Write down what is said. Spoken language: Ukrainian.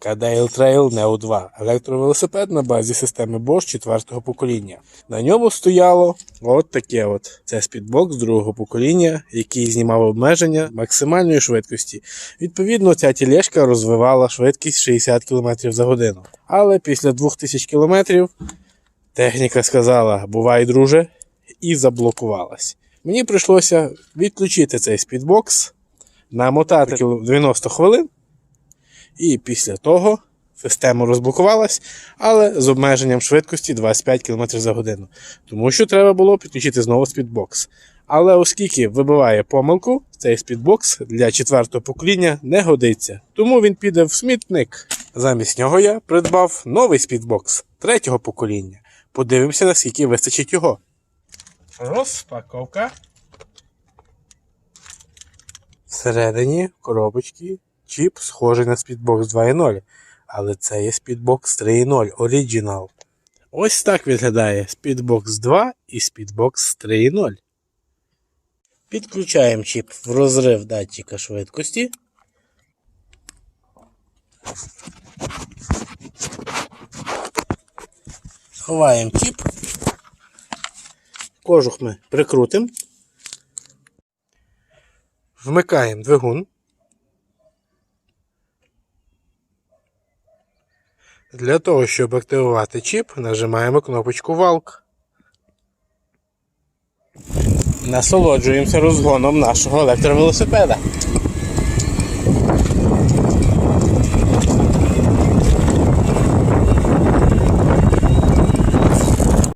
Cadale Trail Neo 2 електровелосипед на базі системи Bosch четвертого покоління. На ньому стояло от таке от. Це спідбокс другого покоління, який знімав обмеження максимальної швидкості. Відповідно, ця тілешка розвивала швидкість 60 км за годину. Але після 2000 км техніка сказала: бувай, друже, і заблокувалась. Мені прийшлося відключити цей спідбокс, намотати кіл- 90 хвилин, і після того система розблокувалась, але з обмеженням швидкості 25 км за годину. Тому що треба було підключити знову спідбокс. Але оскільки вибиває помилку, цей спідбокс для четвертого покоління не годиться. Тому він піде в смітник. Замість нього я придбав новий спідбокс третього покоління. Подивимося, наскільки вистачить його. Розпаковка. Всередині коробочки чіп схожий на Speedbox 2.0, але це є Speedbox 3.0 Original. Ось так виглядає Speedbox 2 і Speedbox 3.0. Підключаємо чіп в розрив датчика швидкості. Ховаємо чіп. Кожух ми прикрутимо. Вмикаємо двигун. Для того, щоб активувати чіп, нажимаємо кнопочку Валк. Насолоджуємося розгоном нашого електровелосипеда.